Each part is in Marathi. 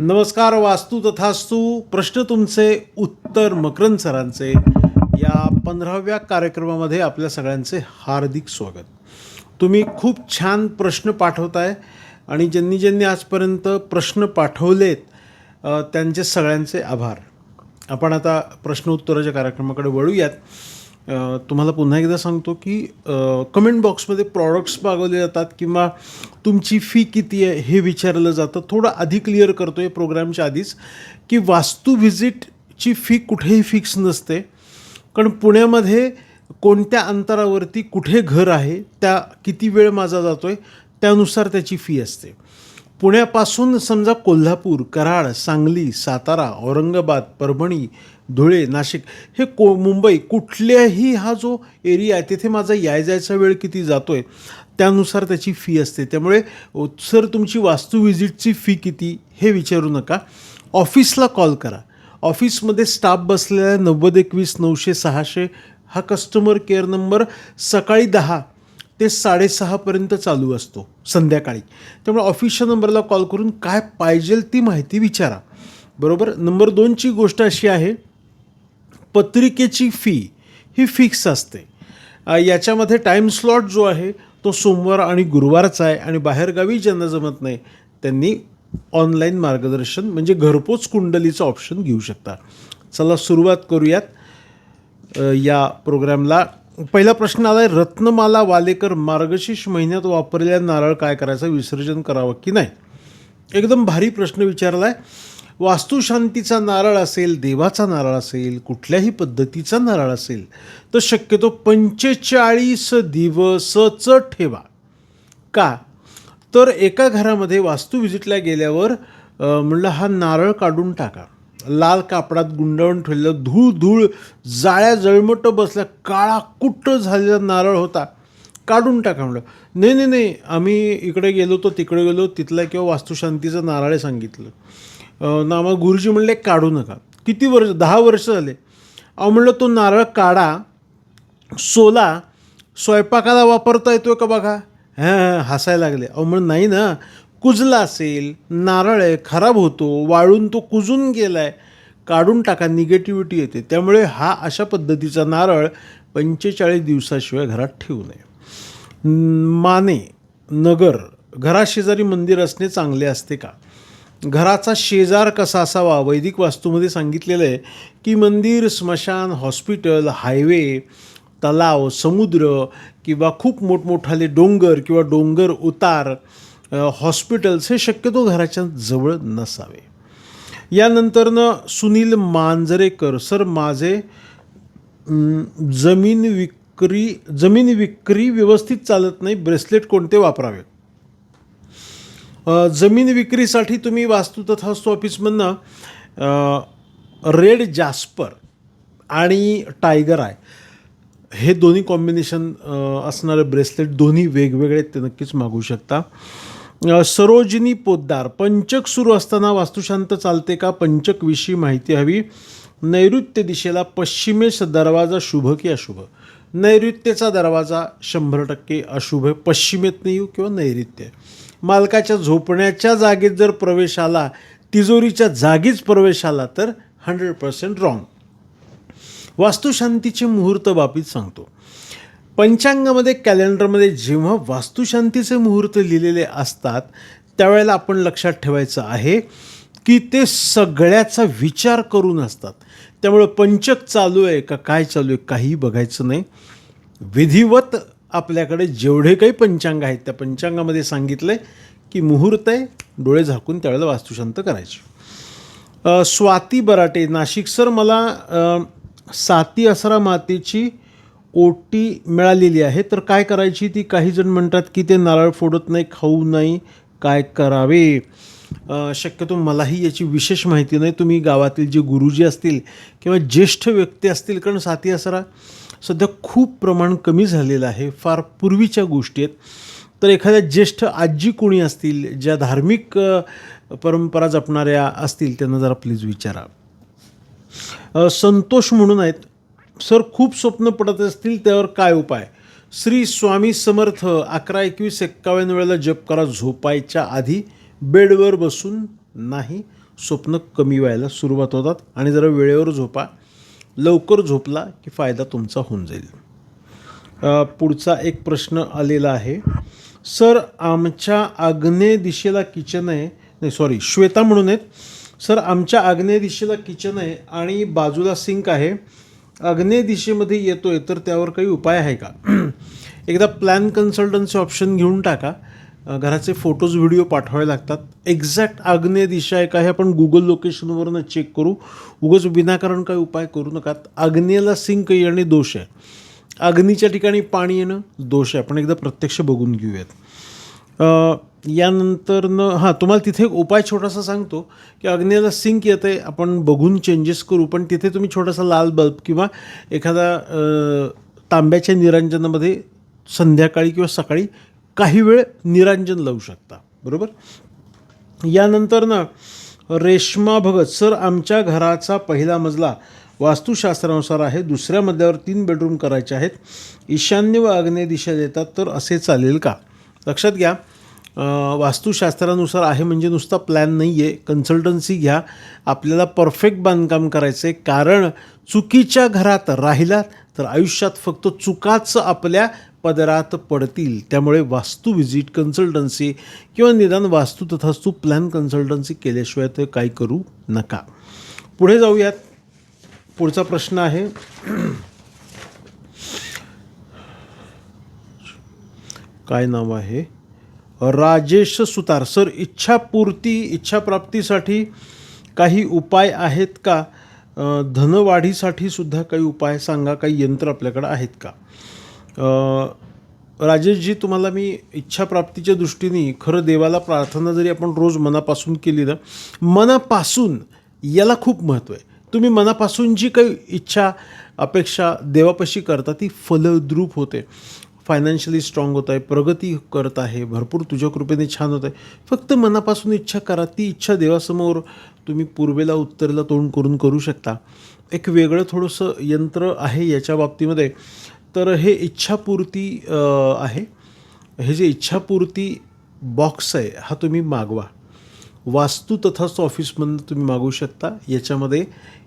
नमस्कार वास्तू तथास्तू प्रश्न तुमचे उत्तर मकरंद सरांचे. या पंधराव्या कार्यक्रमामध्ये आपल्या सगळ्यांचे हार्दिक स्वागत. तुम्ही खूप छान प्रश्न पाठवताय आणि ज्यांनी ज्यांनी आजपर्यंत प्रश्न पाठवलेत त्यांचे सगळ्यांचे आभार. आपण आता प्रश्न उत्तराच्या कार्यक्रमाकडे वळूयात. तुम्हाला पुन्हा एकदा सांगतो की कमेंट बॉक्समध्ये प्रॉडक्ट्स मागवले जातात किंवा तुमची फी किती आहे हे विचारलं जातं. थोडं आधी क्लिअर करतो आहे प्रोग्रामच्या आधीच की वास्तू व्हिजिटची फी कुठेही फिक्स नसते. कारण पुण्यामध्ये कोणत्या अंतरावरती कुठे घर आहे त्या किती वेळ माझा जातो आहे त्यानुसार त्याची फी असते. पुण्यापासून समजा कोल्हापूर कराड सांगली सातारा औरंगाबाद परभणी धुळे नाशिक हे को मुंबई कुठल्याही हा जो एरिया आहे तिथे माझा याय जायचा वेळ किती जातो आहे त्यानुसार त्याची फी असते. त्यामुळे सर तुमची वास्तू व्हिजिटची फी किती हे विचारू नका. ऑफिसला कॉल करा. ऑफिसमध्ये स्टाफ बसलेला नव्वद एकवीस नऊशे सहाशे. हा कस्टमर केअर नंबर सकाळी दहा ते साडेसहापर्यंत चालू असतो संध्याकाळी. त्यामुळे ऑफिसच्या नंबरला कॉल करून काय पाहिजेल ती माहिती विचारा. बरोबर? नंबर दोनची गोष्ट अशी आहे पत्रिकेची फी ही फिक्स असते. याच्यामध्ये टाईम स्लॉट जो आहे तो सोमवार आणि गुरुवारचा आहे आणि बाहेरगावी ज्यांना जमत नाही त्यांनी ऑनलाईन मार्गदर्शन म्हणजे घरपोच कुंडलीचं ऑप्शन घेऊ शकता. चला सुरुवात करूयात. या प्रोग्रामला पहिला प्रश्न आला आहे रत्नमाला वालेकर मार्गशीर्ष महिन्यात वापरलेला नारळ काय करायचं विसर्जन करावं की नाही? एकदम भारी प्रश्न विचारला आहे वास्तुशांतीचा नारळ असेल देवाचा नारळ असेल कुठल्याही पद्धतीचा नारळ असेल तर शक्यतो पंचेचाळीस दिवसच ठेवा. का? तर एका घरामध्ये वास्तू व्हिजिटला गेल्यावर म्हणलं हा नारळ काढून टाका. लाल कापडात गुंडाळून ठेवलेलं धूळ धूळ जाळ्या जळमट बसल्या काळा कुट्ट झालेला नारळ होता. काढून टाका म्हणलं. नाही नाही नाही. आम्ही इकडे गेलो तो तिकडे गेलो तिथला किंवा वास्तुशांतीचं नारळ सांगितलं. ना मग गुरुजी म्हणले काढू नका. किती वर्ष दहा वर्ष झाले. अहो म्हणलं तो नारळ काढा सोला स्वयंपाकाला वापरता येतोय का बघा? हां हसायला लागले. अहो म्हणून नाही ना. कुजला असेल नारळ आहे खराब होतो वाळून तो कुजून गेला आहे काढून टाका निगेटिव्हिटी येते. त्यामुळे हा अशा पद्धतीचा नारळ पंचेचाळीस दिवसाशिवाय घरात ठेवू नये. माने नगर घराशेजारी मंदिर असणे चांगले असते का? घराचा शेजार कसा असावा? वैदिक वास्तूमध्ये सांगितलेलं आहे की मंदिर स्मशान हॉस्पिटल हायवे तलाव समुद्र किंवा खूप मोठमोठाले डोंगर किंवा डोंगर उतार हॉस्पिटल्स हे शक्यतो घराच्या जवळ नसावे. यानंतरनं सुनील मांजरेकर सर माझे जमीन विक विक्री जमीन विक्री व्यवस्थित चालत नाही ब्रेसलेट कोणते वापरावे? जमीन विक्रीसाठी तुम्ही वास्तू तथास्तू ऑफिसमधनं रेड जास्पर आणि टायगर आहे हे दोन्ही कॉम्बिनेशन असणारं ब्रेसलेट दोन्ही वेगवेगळे ते नक्कीच मागू शकता. सरोजिनी पोद्दार पंचक सुरू असताना वास्तुशांत चालते का? पंचकविषयी माहिती हवी. नैऋत्य दिशेला पश्चिमेस दरवाजा शुभ की अशुभ? नैऋत्येचा दरवाजा शंभर टक्के अशुभ पश्चिमेत येऊ किंवा नैऋत्य? मालकाच्या झोपण्याच्या जागेत जर प्रवेश आला तिजोरीच्या जागीच प्रवेश आला तर हंड्रेड पर्सेंट रॉंग वास्तुशांतीचे मुहूर्त बाबतीत सांगतो. पंचांगामध्ये कॅलेंडरमध्ये जेव्हा वास्तुशांतीचे मुहूर्त लिहिलेले असतात त्यावेळेला आपण लक्षात ठेवायचं आहे की ते सगळ्याचा विचार करून असतात. त्यामुळं पंचक चालू आहे का काय चालू आहे काहीही बघायचं नाही. विधिवत आपल्याकडे जेवढे काही पंचांग आहेत त्या पंचांगामध्ये सांगितलं आहे की मुहूर्त आहे डोळे झाकून त्यावेळेला वास्तुशांत करायची. स्वाती बराटे नाशिक सर मला साती असरा मातेची ओटी मिळालेली आहे तर काय करायची ती? काही जण म्हणतात की ते नारळ फोडत नाही खाऊ नाही काय करावे? शक्यतो मलाही याची विशेष माहिती नाही. तुम्ही गावातील जे गुरुजी असतील किंवा ज्येष्ठ व्यक्ती असतील कारण साथी असरा सध्या खूप प्रमाण कमी झालेलं आहे फार पूर्वीच्या गोष्टी आहेत. तर एखाद्या ज्येष्ठ आजी कोणी असतील ज्या धार्मिक परंपरा जपणाऱ्या असतील त्यांना जरा प्लीज विचारा. संतोष म्हणून आहेत. सर खूप स्वप्न पडत असतील त्यावर काय उपाय? श्री स्वामी समर्थ अकरा एकवीस एक्कावन्न वेळेला जप करा झोपायच्या आधी बेडवर बसून नाही स्वप्न कमी व्हायला सुरुवात होतात. आणि जरा वेळेवर झोपा. लवकर झोपला की फायदा तुमचा होऊन जाईल. पुढचा एक प्रश्न आलेला आहे. सर आमच्या आग्नेय दिशेला किचन आहे. नाही सॉरी श्वेता म्हणून आहेत. सर आमच्या आग्नेय दिशेला किचन आहे आणि बाजूला सिंक आहे. आग्नेय दिशेमध्ये येतो आहे तर त्यावर काही उपाय आहे का? एकदा प्लॅन कन्सल्टन्सी ऑप्शन घेऊन टाका. घराचे फोटोज व्हिडिओ पाठवावे लागतात. एक्झॅक्ट आग्नेय दिशा आहे. का हे आपण गुगल लोकेशनवरनं चेक करू. उगाच विनाकारण काही उपाय करू नका. आग्नेयला सिंक येणे दोष आहे. अग्नीच्या ठिकाणी पाणी येणं दोष आहे. आपण एकदा प्रत्यक्ष बघून घेऊयात. यानंतरनं हां तुम्हाला तिथे एक उपाय छोटासा सांगतो की अग्नेला सिंक येतं आहे आपण बघून चेंजेस करू. पण तिथे तुम्ही छोटासा लाल बल्ब किंवा एखादा तांब्याच्या निरांजनामध्ये संध्याकाळी किंवा सकाळी काही वेळ निरांजन लावू शकता. बरोबर? यानंतर ना रेश्मा भगत सर आमच्या घराचा पहिला मजला वास्तुशास्त्रानुसार आहे. दुसऱ्या मजल्यावर तीन बेडरूम करायचे आहेत. ईशान्य व आग्नेय दिशा देतात तर असे चालेल का? लक्षात घ्या वास्तुशास्त्रानुसार आहे म्हणजे नुसता प्लॅन नाही आहे कन्सल्टन्सी घ्या. आपल्याला परफेक्ट बांधकाम करायचं आहे कारण चुकीच्या घरात राहिलात तर आयुष्यात फक्त चुकाच आपल्या पदरात पडतील. त्यामुळे वास्तू व्हिजिट कन्सल्टन्सी किंवा निदान वास्तू तथास्तू प्लॅन कन्सल्टन्सी केल्याशिवाय ते काही करू नका. पुढे जाऊयात. पुढचा प्रश्न आहे. काय नाव आहे? राजेश सुतार. सर इच्छापूर्ती इच्छाप्राप्तीसाठी काही उपाय आहेत का? धनवाढीसाठी सुद्धा काही उपाय सांगा. काही यंत्र आपल्याकडे आहेत का? राजेशजी तुम्हाला मी इच्छाप्राप्तीच्या दृष्टीने खरं देवाला प्रार्थना जरी आपण रोज मनापासून केली ना मनापासून याला खूप महत्त्व आहे. तुम्ही मनापासून जी काही इच्छा अपेक्षा देवापाशी करता ती फलद्रूप होते. फायनान्शियली स्ट्रॉंग होत आहे प्रगती करत आहे भरपूर तुझ्या कृपेने छान होत आहे. फक्त मनापासून इच्छा करा ती इच्छा देवासमोर तुम्ही पूर्वेला उत्तरेला तोंड करून करू शकता. एक वेगळं थोडंसं यंत्र आहे याच्या बाबतीमध्ये. तर हे इच्छापूर्ती आहे. हे जे इच्छापूर्ती बॉक्स आहे हा तुम्ही मागवा. वास्तू तथाच ऑफिसमधून तुम्ही मागवू शकता. याच्यामध्ये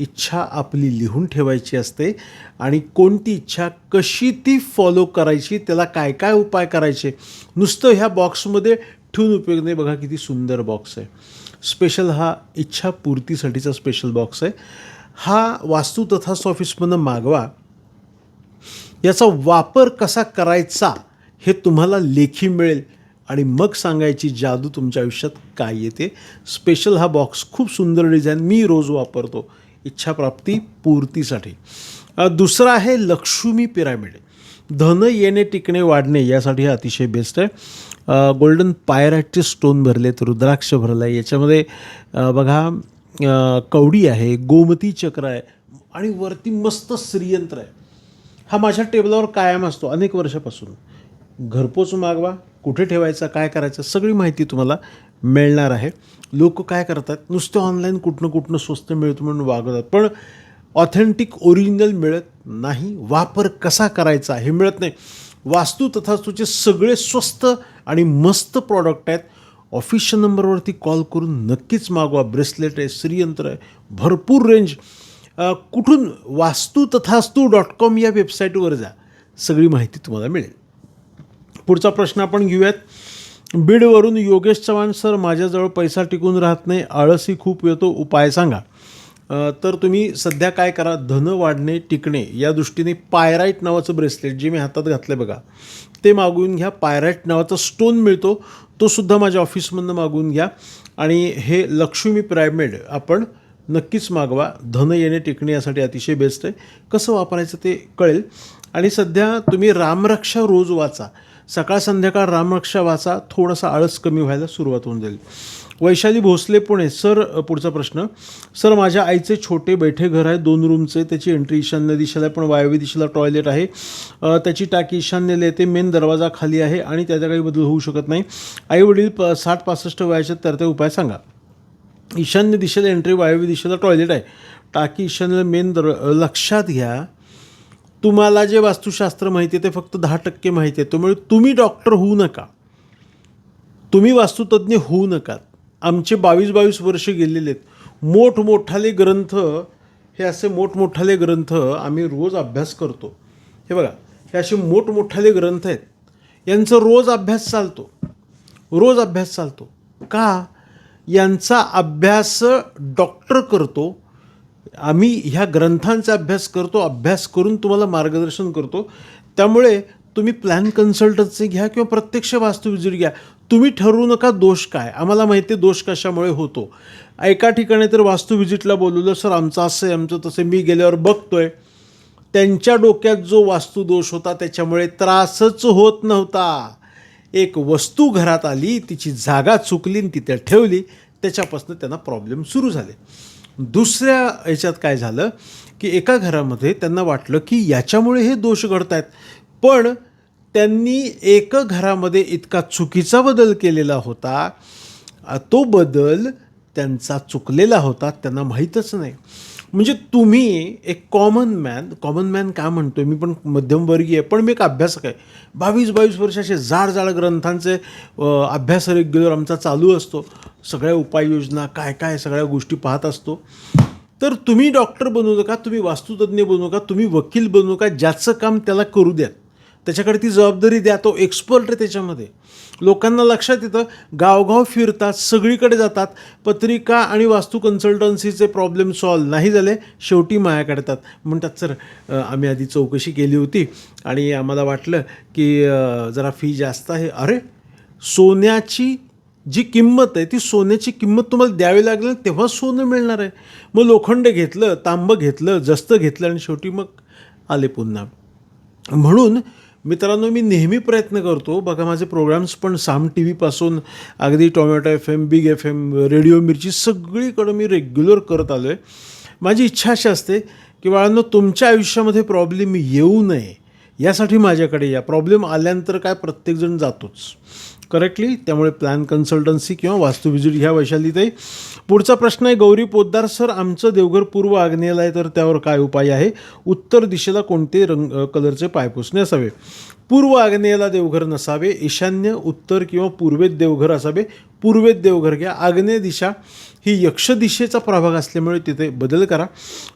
इच्छा आपली लिहून ठेवायची असते आणि कोणती इच्छा कशी ती फॉलो करायची त्याला काय काय उपाय करायचे नुसतं ह्या बॉक्समध्ये ठेवून उपयोग नाही. बघा किती सुंदर बॉक्स आहे. स्पेशल हा इच्छा पूर्तीसाठीचा स्पेशल बॉक्स आहे. हा वास्तू तथाच ऑफिसमधनं मागवा. याचा वापर कसा करायचा हे तुम्हाला लेखी मिळेल आणि मग सांगायची जादू तुमच्या आयुष्यात काय येते. स्पेशल हा बॉक्स खूप सुंदर डिझाईन मी रोज वापरतो. इच्छाप्राप्ती पूर्तीसाठी. दुसरं आहे लक्ष्मी पिरामिड. धन येणे टिकणे वाढणे यासाठी हा अतिशय बेस्ट आहे. गोल्डन पायराटचे स्टोन भरलेत रुद्राक्ष भरलं आहे याच्यामध्ये बघा कवडी आहे गोमती चक्र आहे आणि वरती मस्त श्रीयंत्र आहे. हा माझ्या टेबलावर कायम असतो अनेक वर्षापासून. घरपोच मागवा कुठे ठेवायचा काय करायचं सगळी माहिती तुम्हाला मिळणार आहे. लोक काय करतात नुसतं ऑनलाईन कुठनं कुठनं स्वस्त मिळतं म्हणून वागवतात. पण ऑथेंटिक ओरिजिनल मिळत नाही. वापर कसा करायचा हे मिळत नाही. वास्तू तथास्तूचे सगळे स्वस्त आणि मस्त प्रॉडक्ट आहेत. ऑफिशियल नंबरवरती कॉल करून नक्कीच मागवा. ब्रेसलेट आहे श्रीयंत्र आहे भरपूर रेंज कुठून वास्तू तथास्तू डॉट कॉम या वेबसाईटवर जा. सगळी माहिती तुम्हाला मिळेल. पुढचा प्रश्न आपण घेऊयात. बीडवरून योगेश चव्हाण सर माझ्याजवळ पैसा टिकून राहत नाही. आळसही खूप येतो. उपाय सांगा. तर तुम्ही सध्या काय करा? धन वाढणे टिकणे या दृष्टीने पायराईट नावाचं ब्रेसलेट जे मी हातात घातलं बघा ते मागवून घ्या. पायराईट नावाचा स्टोन मिळतो. तो सुद्धा माझ्या ऑफिसमधनं मागवून घ्या. आणि हे लक्ष्मी प्रायमेड आपण नक्कीच मागवा. धन येणे टिकणे यासाठी अतिशय बेस्ट आहे. कसं वापरायचं ते कळेल. आणि सध्या तुम्ही रामरक्षा रोज वाचा. सकाळ संध्याकाळ रामरक्षा वाचा. थोडासा आळस कमी व्हायला सुरुवात होऊन जाईल. वैशाली भोसले पुणे. सर पुढचा प्रश्न. सर माझ्या आईचे छोटे बैठे घर आहे. दोन रूमचे त्याची एंट्री ईशान्य दिशेला पण वायव्य दिशेला टॉयलेट आहे. त्याची टाकी ईशान्येला येते. मेन दरवाजा खाली आहे. आणि त्याचा काही बदल होऊ शकत नाही. आई वडील प साठ पासष्ट वयाचे तर ते उपाय सांगा. ईशान्य दिशेला एंट्री वायव्य दिशेला टॉयलेट आहे. टाकी ईशान्य मेन दर लक्षात घ्या. तुम्हाला जे वास्तुशास्त्र माहिती आहे ते फक्त दहा टक्के माहिती आहे. त्यामुळे तुम्ही डॉक्टर होऊ नका. तुम्ही वास्तुतज्ञ होऊ नका. आमचे बावीस बावीस वर्ष गेलेले आहेत. मोठमोठाले ग्रंथ हे असे मोठमोठाले ग्रंथ आम्ही रोज अभ्यास करतो. हे बघा हे असे मोठमोठाले ग्रंथ आहेत. यांचा रोज अभ्यास चालतो. रोज अभ्यास चालतो. का? यांचा अभ्यास डॉक्टर करतो. आम्ही ह्या ग्रंथांचा अभ्यास करतो अभ्यास करून तुम्हाला मार्गदर्शन करतो. त्यामुळे तुम्ही प्लॅन कन्सल्टन्सी घ्या किंवा प्रत्यक्ष वास्तू घ्या. तुम्ही ठरवू नका दोष काय. आम्हाला माहिती आहे दोष कशामुळे होतो. एका ठिकाणी तर वास्तू विजिटला बोलवलं सर आमचं असं आहे आमचं तसं मी गेल्यावर बघतोय. त्यांच्या डोक्यात जो वास्तुदोष होता त्याच्यामुळे त्रासच होत नव्हता. एक वस्तू घरात आली तिची जागा चुकली आणि तिथे ठेवली त्याच्यापासून त्यांना प्रॉब्लेम सुरू झाले. दुसऱ्या याच्यात काय झालं की एका घरामध्ये त्यांना वाटलं की याच्यामुळे हे दोष घडत आहेत पण त्यांनी एक घरामध्ये इतका चुकीचा बदल केलेला होता तो बदल त्यांचा चुकलेला होता त्यांना माहीतच नाही. म्हणजे तुम्ही एक कॉमन मॅन कॉमन मॅन का म्हणतोय? मी पण मध्यमवर्गीय पण मी एक अभ्यासक आहे. बावीस बावीस वर्षाचे जाड जाड ग्रंथांचे अभ्यास रेग्युलर आमचा चालू असतो. सगळ्या उपाययोजना काय काय सगळ्या गोष्टी पाहत असतो. तर तुम्ही डॉक्टर बनवू नका तुम्ही वास्तुतज्ञ बनवू नका तुम्ही वकील बनवू नका ज्याचं काम त्याला करू द्या त्याच्याकडे ती जबाबदारी द्या तो एक्सपर्ट आहे त्याच्यामध्ये. लोकांना लक्षात येतं गावगाव फिरतात सगळीकडे जातात पत्रिका आणि वास्तू कन्सल्टन्सीचे प्रॉब्लेम सॉल्व नाही झाले शेवटी मायाकडे येतात म्हणतात सर आम्ही आधी चौकशी केली होती आणि आम्हाला वाटलं की जरा फी जास्त आहे. अरे सोन्याची जी किंमत आहे ती सोन्याची किंमत तुम्हाला द्यावी लागेल तेव्हा सोनं मिळणार आहे. मग लोखंड घेतलं तांबं घेतलं जस्त घेतलं आणि शेवटी मग आले पुन्हा. म्हणून मित्रांनो मी नेहमी प्रयत्न करतो. बघा माझे प्रोग्राम्स पण साम टी व्हीपासून अगदी tomato F M big F M radio Mirchi सगळीकडं मी रेग्युलर करत आलो आहे माझी इच्छा अशी असते की बाळांनो तुमच्या आयुष्यामध्ये प्रॉब्लेम येऊ नये. यासाठी माझ्याकडे या. प्रॉब्लेम आल्यानंतर काय प्रत्येकजण जातोच. करेक्टली त्यामुळे प्लॅन कन्सल्टन्सी किंवा वास्तू विजिट घ्या ते पुढचा प्रश्न आहे गौरी पोद्दार सर आमचं देवघर पूर्व आग्नेयला आहे तर त्यावर काय उपाय आहे? उत्तर दिशेला कोणते रंग कलरचे पायपुसणे असावे पूर्व आग्नेयला देवघर नसावे ईशान्य उत्तर किंवा पूर्वेत देवघर असावे. पूर्वेत देवघर घ्या. आग्नेय दिशा ही यक्ष दिशेचा प्रभाग असल्यामुळे तिथे बदल करा.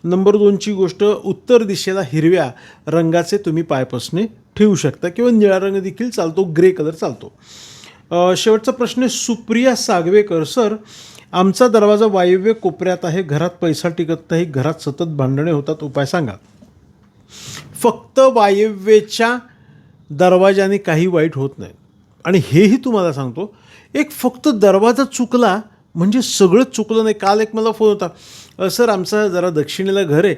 नंबर दोनची गोष्ट उत्तर दिशेला हिरव्या रंगाचे तुम्ही पायपसणे ठेवू शकता किंवा निळा रंग देखील चालतो ग्रे कलर चालतो. शेवटचा प्रश्न आहे सुप्रिया सागवेकर. सर आमचा दरवाजा वायव्य कोपऱ्यात आहे घरात पैसा टिकत नाही घरात सतत भांडणे होतात उपाय सांगा. फक्त वायव्येच्या दरवाजाने काही वाईट होत नाही. आणि हेही तुम्हाला सांगतो एक फक्त दरवाजा चुकला म्हणजे सगळंच चुकलं नाही. काल एक मला फोन होता सर आमचं जरा दक्षिणेला घर आहे.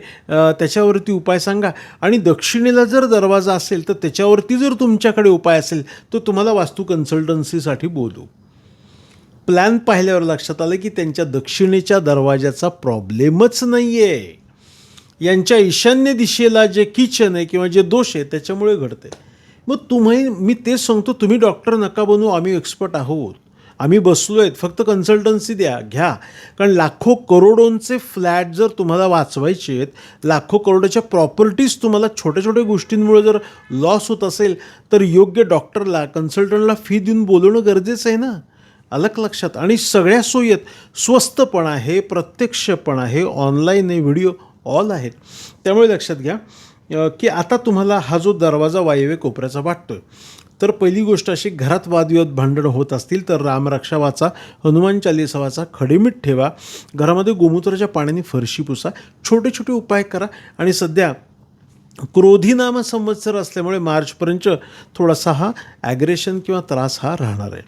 त्याच्यावरती उपाय सांगा. आणि दक्षिणेला जर दरवाजा असेल तर त्याच्यावरती जर तुमच्याकडे उपाय असेल तर तुम्हाला वास्तू कन्सल्टन्सीसाठी बोलू. प्लॅन पाहिल्यावर लक्षात आलं की त्यांच्या दक्षिणेच्या दरवाजाचा प्रॉब्लेमच नाही आहे यांच्या ईशान्य दिशेला जे किचन आहे किंवा जे दोष आहे त्याच्यामुळे घडते मग तुम्ही मी तेच सांगतो तुम्ही डॉक्टर नका बनू आम्ही एक्सपर्ट आहोत. आम्ही बसलो आहेत. फक्त कन्सल्टन्सी द्या घ्या. कारण लाखो करोडोंचे फ्लॅट जर तुम्हाला वाचवायचे आहेत लाखो करोडोच्या प्रॉपर्टीज तुम्हाला छोट्या छोट्या गोष्टींमुळे जर लॉस होत असेल तर योग्य डॉक्टरला कन्सल्टंटला फी देऊन बोलवणं गरजेचं आहे ना? अलग लक्षात. आणि सगळ्या सोयी आहेत. स्वस्तपण आहे प्रत्यक्षपण आहे ऑनलाईन आहे व्हिडिओ ऑल आहेत. त्यामुळे लक्षात घ्या की आता तुम्हाला हा जो दरवाजा वायव्य कोपऱ्याचा वाटतोय तर पहिली गोष्ट अशी घरात वादविवाद भांडणं होत असतील तर रामरक्षा वाचा हनुमान चालिसा वाचा खडेमीठ ठेवा. घरामध्ये गोमूत्राच्या पाण्याने फरशी पुसा. छोटे छोटे उपाय करा. आणि सध्या क्रोधी नाम संवत्सर असल्यामुळे मार्चपर्यंत थोडासा हा ॲग्रेशन किंवा त्रास हा राहणार आहे.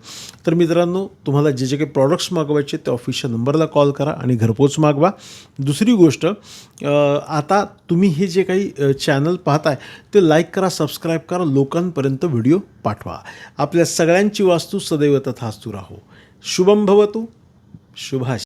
तर मित्रांनो तुम्हाला जे जे काही प्रॉडक्ट्स मागवायचे ते ऑफिशियल नंबरला कॉल करा आणि घरपोच मागवा. दुसरी गोष्ट आता तुम्ही हे जे काही चॅनल पाहताय ते लाईक करा सबस्क्राईब करा लोकांपर्यंत व्हिडिओ पाठवा. आपल्या सगळ्यांची वास्तू सदैव तथास्तू राहो. शुभम भवतु. शुभाश